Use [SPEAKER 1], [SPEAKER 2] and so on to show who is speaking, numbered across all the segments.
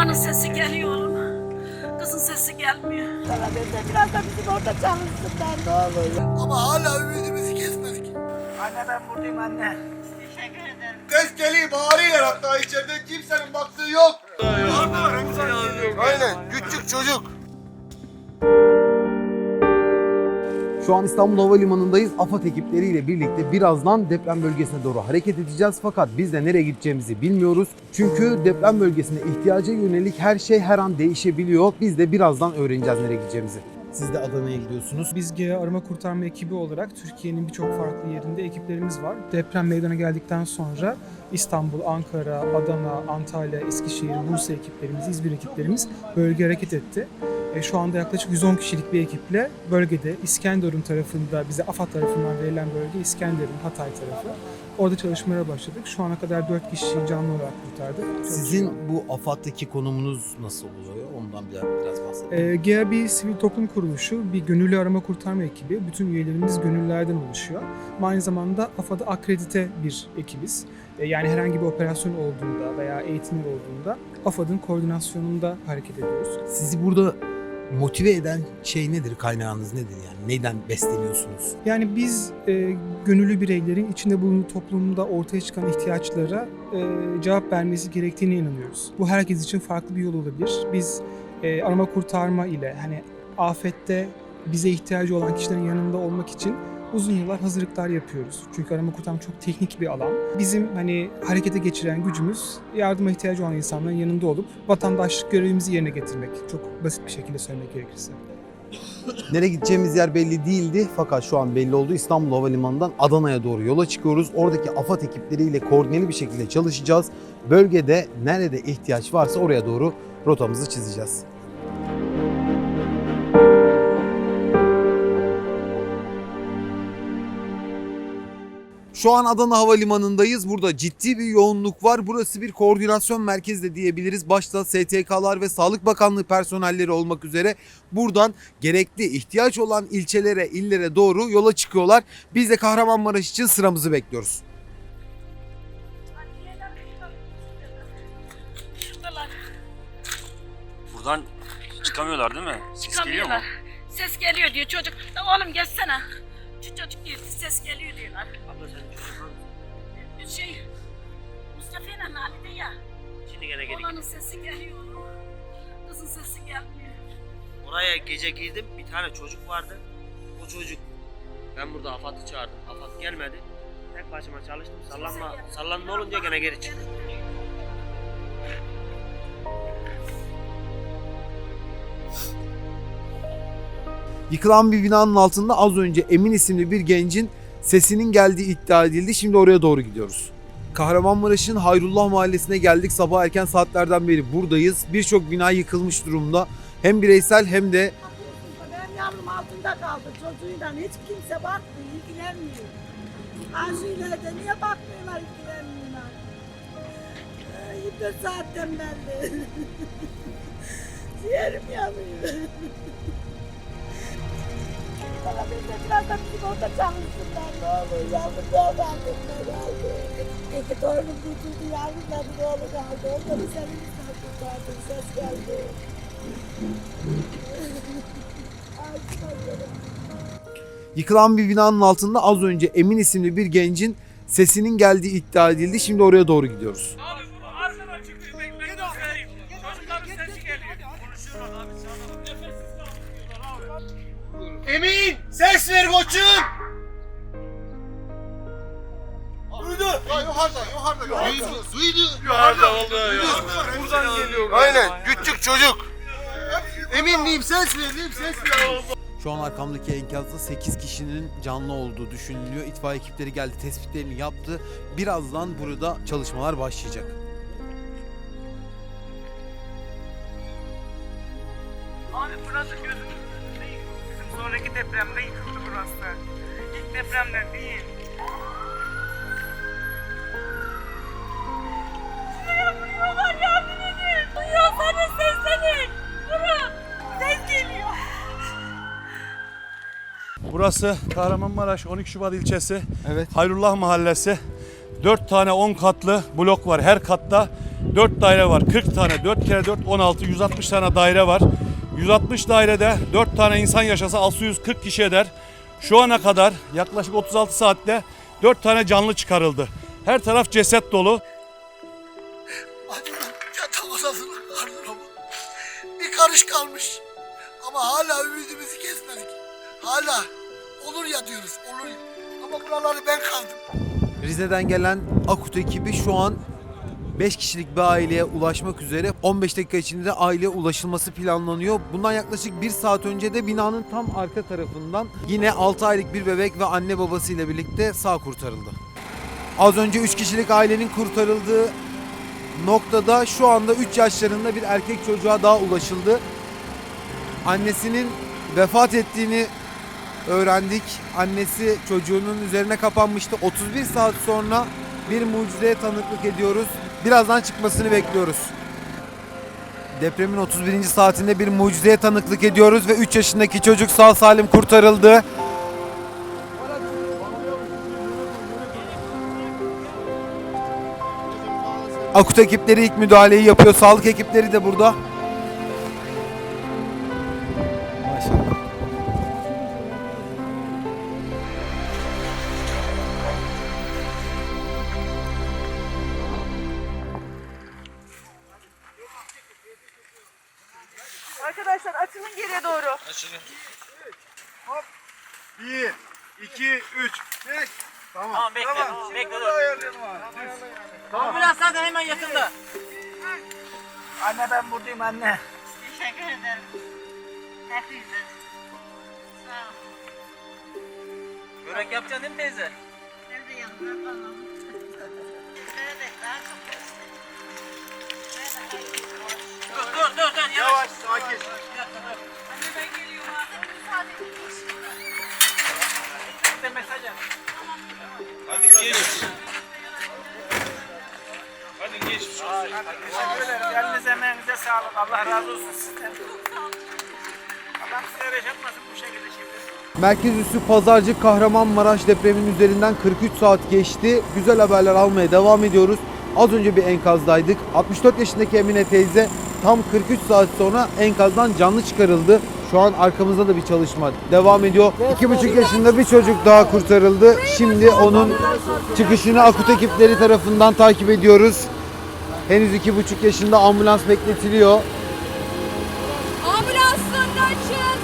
[SPEAKER 1] Babanın sesi geliyor oğlum. Kızın sesi gelmiyor.
[SPEAKER 2] Sana ben de biraz da bizim orada çalışsınlar ne olur.
[SPEAKER 3] Ama hala ümidimizi kesmedik.
[SPEAKER 2] Anne ben buradayım anne.
[SPEAKER 3] Ses geliyor bağırıyorlar hatta içeride kimsenin baktığı yok. Aynen küçük çocuk.
[SPEAKER 4] Şu an İstanbul Havalimanı'ndayız. AFAD ekipleriyle birlikte birazdan deprem bölgesine doğru hareket edeceğiz. Fakat biz de nereye gideceğimizi bilmiyoruz. Çünkü deprem bölgesine ihtiyaca yönelik her şey her an değişebiliyor. Biz de birazdan öğreneceğiz nereye gideceğimizi. Siz de Adana'ya gidiyorsunuz.
[SPEAKER 5] Biz GEA Arama Kurtarma ekibi olarak Türkiye'nin birçok farklı yerinde ekiplerimiz var. Deprem meydana geldikten sonra İstanbul, Ankara, Adana, Antalya, Eskişehir, Bursa ekiplerimiz, İzmir ekiplerimiz bölge hareket etti. E, şu anda yaklaşık 110 kişilik bir ekiple bölgede İskenderun tarafında bize AFAD tarafından verilen bölge İskenderun, Hatay tarafı. Orada çalışmalara başladık. Şu ana kadar 4 kişi canlı olarak kurtardık.
[SPEAKER 4] Sizin bu AFAD'daki konumunuz nasıl oluyor? Ondan biraz, biraz bahsedelim.
[SPEAKER 5] E, GEA bir sivil toplum kuruluşu, bir gönüllü arama kurtarma ekibi. Bütün üyelerimiz gönüllülerden oluşuyor. Ama aynı zamanda AFAD'a akredite bir ekibiz. E, yani herhangi bir operasyon olduğunda veya eğitimler olduğunda AFAD'ın koordinasyonunda hareket ediyoruz.
[SPEAKER 4] Sizi burada motive eden şey nedir? Kaynağınız nedir yani? Neyden besleniyorsunuz?
[SPEAKER 5] Yani biz e, gönüllü bireylerin içinde bulunduğu toplumda ortaya çıkan ihtiyaçlara e, cevap vermesi gerektiğine inanıyoruz. Bu herkes için farklı bir yol olabilir. Biz e, arama kurtarma ile hani afette bize ihtiyacı olan kişilerin yanında olmak için uzun yıllar hazırlıklar yapıyoruz. Çünkü arama kurtarma çok teknik bir alan. Bizim hani harekete geçiren gücümüz yardıma ihtiyacı olan insanların yanında olup vatandaşlık görevimizi yerine getirmek. Çok basit bir şekilde söylemek gerekirse.
[SPEAKER 4] Nereye gideceğimiz yer belli değildi fakat şu an belli oldu. İstanbul Havalimanı'ndan Adana'ya doğru yola çıkıyoruz. Oradaki AFAD ekipleriyle koordineli bir şekilde çalışacağız. Bölgede nerede ihtiyaç varsa oraya doğru rotamızı çizeceğiz. Şu an Adana Havalimanı'ndayız. Burada ciddi bir yoğunluk var. Burası bir koordinasyon merkezi de diyebiliriz. Başta STK'lar ve Sağlık Bakanlığı personelleri olmak üzere buradan gerekli ihtiyaç olan ilçelere, illere doğru yola çıkıyorlar. Biz de Kahramanmaraş için sıramızı bekliyoruz.
[SPEAKER 6] Buradan çıkamıyorlar değil mi? Ses geliyor mu?
[SPEAKER 1] Çıkamıyorlar. Ses geliyor diyor çocuk. Oğlum geçsene. Şu çocuk diyor ses geliyor diyorlar.
[SPEAKER 6] Abla sen çocuk
[SPEAKER 1] Bir şey Mustafa ile Halide ya.
[SPEAKER 7] Şimdi gene geri
[SPEAKER 1] Oğlanın sesi geliyor. Kızın sesi gelmiyor.
[SPEAKER 7] Oraya gece girdim bir tane çocuk vardı. O çocuk ben burada Afat'ı çağırdım. Afat gelmedi. Tek başıma çalıştım. Sallanma, sallanma olunca gene geri çıktım.
[SPEAKER 4] Yıkılan bir binanın altında az önce Emin isimli bir gencin sesinin geldiği iddia edildi. Şimdi oraya doğru gidiyoruz. Kahramanmaraş'ın Hayrullah Mahallesi'ne geldik. Sabah erken saatlerden beri buradayız. Birçok bina yıkılmış durumda. Hem bireysel hem de
[SPEAKER 2] Benim yavrum altında kaldı çocuğuyla hiç kimse bakmıyor, ilgilenmiyor. Aşilerden niye bakmıyorlar, ilgilenmiyorlar. Ee, 24 saatten belli. Ciğerim yanıyor. Bir de biraz da bizim orada çalışsınlar ne olur. Yavrum ne oldu annemler aldı. İki torunum kurtuldu yavrum bir oğlu kaldı. Onları senin yüzünden kurtardım. Ses geldi.
[SPEAKER 4] Yıkılan bir binanın altında az önce Emin isimli bir gencin sesinin geldiği iddia edildi. Şimdi oraya doğru gidiyoruz.
[SPEAKER 6] Abi
[SPEAKER 3] Emin ses ver koçum. Duydu. Ya yukarıda yukarıda yukarıda. Duydu.
[SPEAKER 6] Yukarıda oldu ya.
[SPEAKER 3] Buradan geliyor. Aynen küçük çocuk. Emin diyeyim ses ver diyeyim ses ver.
[SPEAKER 4] Şu an arkamdaki enkazda 8 kişinin canlı olduğu düşünülüyor. İtfaiye ekipleri geldi, tespitlerini yaptı. Birazdan burada çalışmalar başlayacak.
[SPEAKER 8] Abi burası. Bizim sonraki depremde yıkıldı burası. İlk depremde değil. Şuraya vuruyorlar yardım edin. Duyuyorsanız seslenin. Durun. Ses geliyor.
[SPEAKER 9] Burası Kahramanmaraş 12 Şubat ilçesi
[SPEAKER 4] Evet.
[SPEAKER 9] Hayrullah Mahallesi. 4 tane 10 katlı blok var. Her katta 4 daire var. 40 tane. 4 kere 4 16. 160 tane daire var. 160 dairede 4 tane insan yaşasa 640 kişi eder. Şu ana kadar yaklaşık 36 saatte 4 tane canlı çıkarıldı. Her taraf ceset dolu.
[SPEAKER 3] Yatak odasının karnına bir karış kalmış. Ama hala ümidimizi kesmedik. Hala olur ya diyoruz olur ya. Ama buraları ben kaldım.
[SPEAKER 4] Rize'den gelen Akut ekibi şu an 5 kişilik bir aileye ulaşmak üzere 15 dakika içinde aileye ulaşılması planlanıyor. Bundan yaklaşık 1 saat önce de binanın tam arka tarafından yine 6 aylık bir bebek ve anne babasıyla birlikte sağ kurtarıldı. Az önce 3 kişilik ailenin kurtarıldığı noktada şu anda 3 yaşlarında bir erkek çocuğa daha ulaşıldı. Annesinin vefat ettiğini öğrendik. Annesi çocuğunun üzerine kapanmıştı. 31 saat sonra bir mucizeye tanıklık ediyoruz. Birazdan çıkmasını bekliyoruz. Depremin 31. saatinde bir mucizeye tanıklık ediyoruz ve 3 yaşındaki çocuk sağ salim kurtarıldı. Akut ekipleri ilk müdahaleyi yapıyor. Sağlık ekipleri de burada.
[SPEAKER 8] Geriye doğru.
[SPEAKER 3] Bir, iki, üç, beş. Tamam.
[SPEAKER 7] Tamam bekle.
[SPEAKER 3] Tamam.
[SPEAKER 7] Bekle dur.
[SPEAKER 3] ayarlayalım abi.
[SPEAKER 7] Ambulans zaten hemen yakında.
[SPEAKER 8] Anne ben buradayım anne.
[SPEAKER 2] Teşekkür ederim. Hepinize. Sağ ol.
[SPEAKER 7] Börek yapacaksın değil mi teyze?
[SPEAKER 2] Ben de yanımda kalalım.
[SPEAKER 7] Dur dur dur dur.
[SPEAKER 3] Yavaş, sakin.
[SPEAKER 7] Mesaj yap.
[SPEAKER 8] Teşekkür ederim. Elinize emeğinize sağlık. Allah razı olsun sizden.
[SPEAKER 4] Merkez üssü Pazarcık Kahramanmaraş depremin üzerinden 43 saat geçti. Güzel haberler almaya devam ediyoruz. Az önce bir enkazdaydık. 64 yaşındaki Emine teyze tam 43 saat sonra enkazdan canlı çıkarıldı. Şu an arkamızda da bir çalışma devam ediyor. 2,5 yaşında bir çocuk daha kurtarıldı. Şimdi onun çıkışını akut ekipleri tarafından takip ediyoruz. Henüz 2,5 yaşında ambulans bekletiliyor.
[SPEAKER 2] Ambulansın kaçın.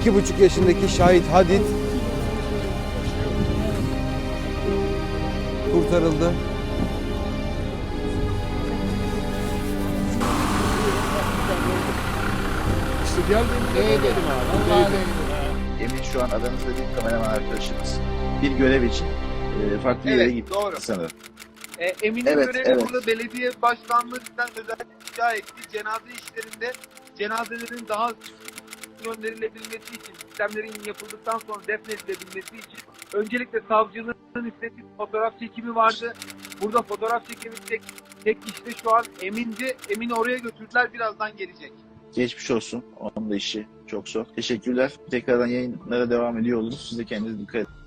[SPEAKER 4] İki buçuk yaşındaki Şahit Hadid kurtarıldı.
[SPEAKER 10] Emin şu an aranızda bir kameraman arkadaşımız. Bir görev için e, farklı yere gitti
[SPEAKER 3] doğru.
[SPEAKER 10] sanırım.
[SPEAKER 11] E, Emin'in
[SPEAKER 10] Evet,
[SPEAKER 11] görevi
[SPEAKER 10] evet.
[SPEAKER 11] burada belediye başkanlığından özellikle rica etti. Cenaze işlerinde cenazelerin daha gönderilebilmesi için, sistemlerin yapıldıktan sonra defnedilebilmesi için öncelikle savcılığın istediği fotoğraf çekimi vardı. Burada fotoğraf çekimi tek, tek kişi de şu an Emin'di. Emin'i oraya götürdüler. Birazdan gelecek.
[SPEAKER 10] Geçmiş olsun. Onun da işi çok zor. Teşekkürler. Tekrardan yayınlara devam ediyor oluruz. Siz de kendinize dikkat edin.